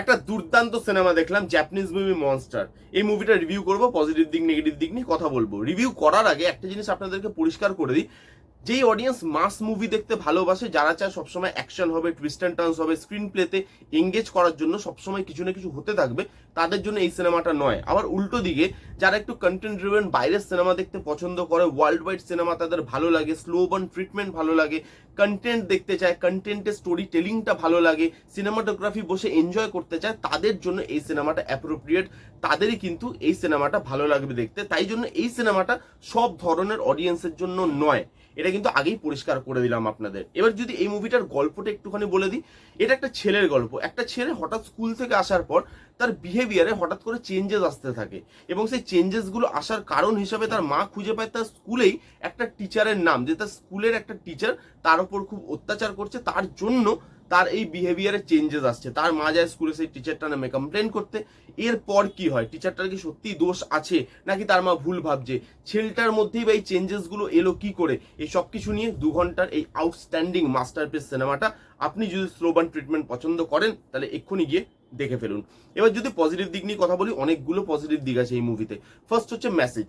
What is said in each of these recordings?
একটা দুর্দান্ত সিনেমা দেখলাম জ্যাপানিজ মুভি মনস্টার এই মুভিটা রিভিউ করব পজিটিভ দিক নেগেটিভ দিক নিয়ে কথা বলব। রিভিউ করার আগে একটা জিনিস আপনাদেরকে পরিষ্কার করে দিই। যেই অডিয়েন্স মাস মুভি দেখতে ভালোবাসে, যারা চায় সবসময় অ্যাকশন হবে টুইস্ট অ্যান্ড টার্নস হবে স্ক্রিন প্লেতে এঙ্গেজ করার জন্য সবসময় কিছু না কিছু হতে থাকবে, তাদের জন্য এই সিনেমাটা নয়। আবার উল্টো দিকে যারা একটু কন্টেন্ট ড্রিভেন বাইরের সিনেমা দেখতে পছন্দ করে ওয়ার্ল্ড ওয়াইড সিনেমা তাদের ভালো লাগে স্লো বার্ন ট্রিটমেন্ট ভালো লাগে কন্টেন্ট দেখতে চায় কন্টেন্টের স্টোরি টেলিংটা ভালো লাগে সিনেমাটোগ্রাফি বসে এনজয় করতে চায়, তাদের জন্য এই সিনেমাটা অ্যাপ্রোপ্রিয়েট তাদেরই কিন্তু এই সিনেমাটা ভালো লাগবে দেখতে। তাই জন্য এই সিনেমাটা সব ধরনের অডিয়েন্সের জন্য নয়। এটা কিন্তু আগেই পরিষ্কার করে দিলাম আপনাদের। এবার যদি এই মুভিটার গল্পটা একটুখানি বলে দিই, এটা একটা ছেলের গল্প। একটা ছেলে হঠাৎ স্কুল থেকে আসার পর তার বিহেভিয়ারে হঠাৎ করে চেঞ্জেস আসতে থাকে এবং সেই চেঞ্জেসগুলো আসার কারণ হিসাবে তার মা খুঁজে পায় তার স্কুলেই একটা টিচারের নাম যে তার স্কুলের একটা টিচার তার উপর খুব অত্যাচার করছে, তার জন্য তার এই বিহেভিয়ারে চেঞ্জেস আসছে। তার মা যায় স্কুলে সেই টিচারটা নামে কমপ্লেন করতে। এরপর কি হয়? টিচারটার কি সত্যি দোষ আছে নাকি তার মা ভুল ভাবছে? ছেলেটার মধ্যেই বা এই চেঞ্জেসগুলো এলো কি করে? এই সব কিছু নিয়ে দু ঘণ্টার এই আউটস্ট্যান্ডিং মাস্টারপিস সিনেমাটা আপনি যদি স্লোবান ট্রিটমেন্ট পছন্দ করেন, তাহলে এক্ষুনি গিয়ে দেখে ফেলুন। এবার যদি পজিটিভ দিক নিয়ে কথা বলি, অনেকগুলো পজিটিভ দিক আছে এই মুভিতে ফার্স্ট হচ্ছে মেসেজ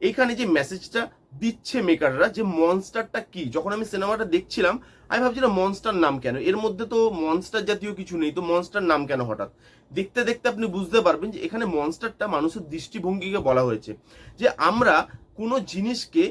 এইখানে যে মেসেজটা দিচ্ছে মেকাররা যে মনস্টারটা কি? যখন আমি সিনেমাটা দেখছিলাম, আমি ভাবছিলাম মনস্টার নাম কেন? এর মধ্যে তো মনস্টার জাতীয় কিছু নেই, তো মনস্টার নাম কেন হঠাৎ? দেখতে দেখতে আপনি বুঝতে পারবেন যে এখানে মনস্টারটা মানুষের দৃষ্টিভঙ্গিকে বলা হয়েছে। যে আমরা কোনো জিনিসকে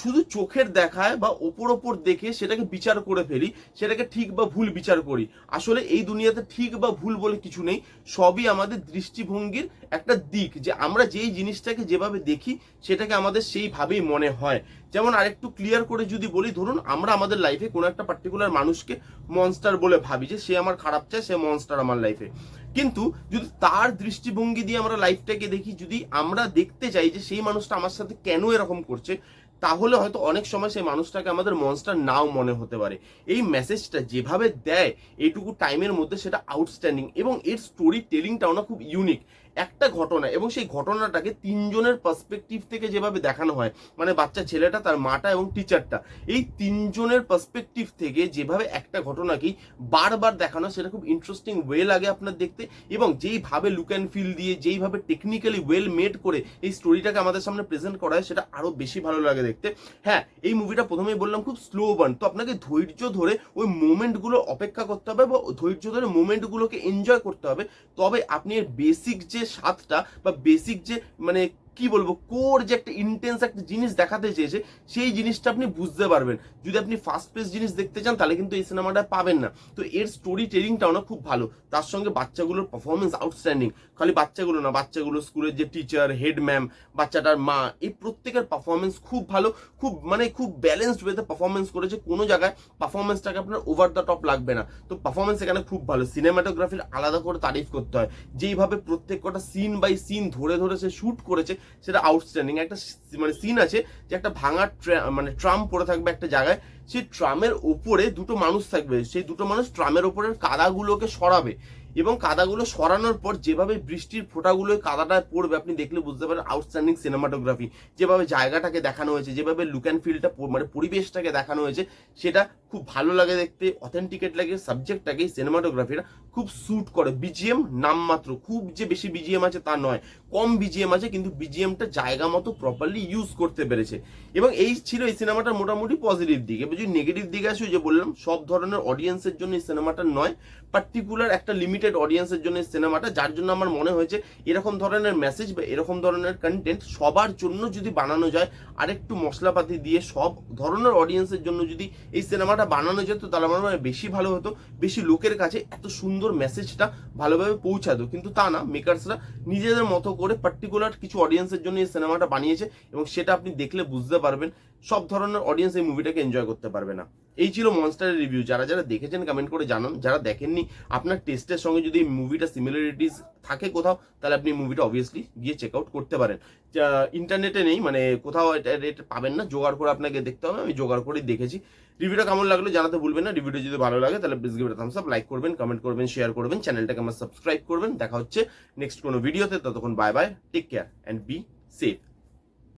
শুধু চোখের দেখায় বা ওপর ওপর দেখে সেটাকে বিচার করে ফেলি, সেটাকে ঠিক বা ভুল বিচার করি। আসলে এই দুনিয়াতে ঠিক বা ভুল বলে কিছু নেই, সবই আমাদের দৃষ্টিভঙ্গির একটা দিক যে আমরা যেই জিনিসটাকে যেভাবে দেখি, সেটাকে আমাদের সেইভাবেই মনে হয়। যেমন আরেকটু ক্লিয়ার করে যদি বলি, ধরুন আমরা আমাদের লাইফে কোনো একটা পার্টিকুলার মানুষকে মনস্টার বলে ভাবি যে সে আমার খারাপ চায়, সে মনস্টার আমার লাইফে কিন্তু যদি তার দৃষ্টিভঙ্গি দিয়ে আমরা লাইফটাকে দেখি, যদি আমরা দেখতে চাই যে সেই মানুষটা আমার সাথে কেন এরকম করছে তাহলে হয়তো অনেক সময় সেই মানুষটাকে আমাদের মনস্টার নাও মনে হতে পারে। এই মেসেজটা যেভাবে দেয়, এইটুকু টাইমের মধ্যে সেটা আউটস্ট্যান্ডিং এবং এর স্টোরি টেলিংটাও না খুব ইউনিক একটা ঘটনা এবং সেই ঘটনাটাকে তিনজনের পার্সপেক্টিভ থেকে যেভাবে দেখানো হয় মানে বাচ্চা ছেলেটা, তার মাটা এবং টিচারটা এই তিনজনের পার্সপেক্টিভ থেকে যেভাবে একটা ঘটনাকেই বারবার দেখানো সেটা খুব ইন্টারেস্টিং ওয়ে লাগে আপনার দেখতে এবং যেইভাবে লুক অ্যান্ড ফিল দিয়ে, যেইভাবে টেকনিক্যালি ওয়েল মেড করে এই স্টোরিটাকে আমাদের সামনে প্রেজেন্ট করা হয়, সেটা আরও বেশি ভালো লাগে দেখতে। হ্যাঁ এই মুভিটা প্রথমেই বললাম খুব স্লো বার্ন তো আপনাকে ধৈর্য ধরে ওই মোমেন্টগুলো অপেক্ষা করতে হবে বা ধৈর্য ধরে মোমেন্টগুলোকে এনজয় করতে হবে। তবে আপনি এর বেসিক যে স্বাদটা বা বেসিক যে মানে কি বলব কোর যে একটা ইন্টেন্স একটা জিনিস দেখাতে চেয়েছে, সেই জিনিসটা আপনি বুঝতে পারবেন। যদি আপনি ফার্স্ট পেস জিনিস দেখতে চান, তাহলে কিন্তু এই সিনেমাটা পাবেন না। তো এর স্টোরি টেলিংটাও না খুব ভালো। তার সঙ্গে বাচ্চাগুলোর পারফরমেন্স আউটস্ট্যান্ডিং খালি বাচ্চাগুলো না, বাচ্চাগুলো স্কুলের যে টিচার হেড ম্যাম বাচ্চাটার মা, এই প্রত্যেকের পারফরমেন্স খুব ভালো, খুব মানে খুব ব্যালেন্সড ওয়েতে পারফরমেন্স করেছে। কোনো জায়গায় পারফরমেন্সটাকে আপনার ওভার দ্য টপ লাগবে না। তো পারফরমেন্স এখানে খুব ভালো। সিনেমাটোগ্রাফির আলাদা করে তারিফ করতে হয়। যেইভাবে প্রত্যেক কটা সিন বাই সিন ধরে ধরে সে শুট করেছে সেটা আউটস্ট্যান্ডিং একটা মানে সিন আছে যে একটা ভাঙা মানে ট্রাম পড়ে থাকবে একটা জায়গায়, সেই ট্রামের ওপরে দুটো মানুষ থাকবে। সেই দুটো মানুষ ট্রামের ওপরের কাদাগুলোকে সরাবে। এবং কাদাগুলো সরানোর পর যেভাবে বৃষ্টির ফোঁটাগুলো ওই কাদাটায় পড়বে, আপনি দেখলে বুঝতে পারেন আউটস্ট্যান্ডিং সিনেমাটোগ্রাফি যেভাবে জায়গাটাকে দেখানো হয়েছে, যেভাবে লুক অ্যান্ড ফিলটা মানে পরিবেশটাকে দেখানো হয়েছে, সেটা খুব ভালো লাগে দেখতে অথেন্টিকেট লাগে সাবজেক্টটাকে সিনেমাটোগ্রাফিটা খুব স্যুট করে। বিজিএম নামমাত্র, খুব যে বেশি বিজিএম আছে তা নয়, কম বিজিএম আছে, কিন্তু বিজিএমটা জায়গা মতো প্রপারলি ইউজ করতে পেরেছে। এবং এই ছিল এই সিনেমাটার মোটামুটি পজিটিভ দিক। এবার যদি নেগেটিভ দিকে আসি যে বললাম, সব ধরনের অডিয়েন্সের জন্য এই সিনেমাটা নয় পার্টিকুলার একটা লিমিটেড অডিয়েন্সের জন্য সিনেমাটা যার জন্য আমার মনে হয়েছে এরকম ধরনের মেসেজ বা এরকম ধরনের কন্টেন্ট সবার জন্য যদি বানানো যায়, আরেকটু মশলাপাতি দিয়ে সব ধরনের অডিয়েন্সের জন্য যদি এই সিনেমাটা বানানো যেত, তাহলে আমার মনে হয় বেশি ভালো হতো, বেশি লোকের কাছে এত সুন্দর মেসেজটা ভালোভাবে পৌঁছাতো। কিন্তু তা না মেকার্সরা নিজেদের মতো করে পার্টিকুলার কিছু অডিয়েন্সের জন্য এই সিনেমাটা বানিয়েছে এবং সেটা আপনি দেখলে বুঝতে পারবেন, সব ধরনের অডিয়েন্স এই মুভিটাকে এনজয় করতে পারবে না। এই ছিল মনস্টারের রিভিউ যারা যারা দেখেছেন কমেন্ট করে জানান। যারা দেখেননি, আপনার টেস্টের সঙ্গে যদি মুভিটা সিমিলারিটিস থাকে কোথাও, তাহলে আপনি মুভিটা অবভিয়াসলি গিয়ে চেক আউট করতে পারেন। ইন্টারনেটে নেই মানে কোথাও এটা এটা পাবেন না, জোগাড় করে আপনাকে দেখতে হবে, আমি জোগাড় করেই দেখেছি। রিভিউটা কেমন লাগল জানাতে ভুলবেন না রিভিউটা যদি ভালো লাগে, তাহলে please give thumbs up like করবেন কমেন্ট করবেন শেয়ার করবেন চ্যানেলটাকে আমার সাবস্ক্রাইব করবেন। দেখা হচ্ছে নেক্সট কোনো ভিডিওতে ততক্ষণ bye bye take care and be safe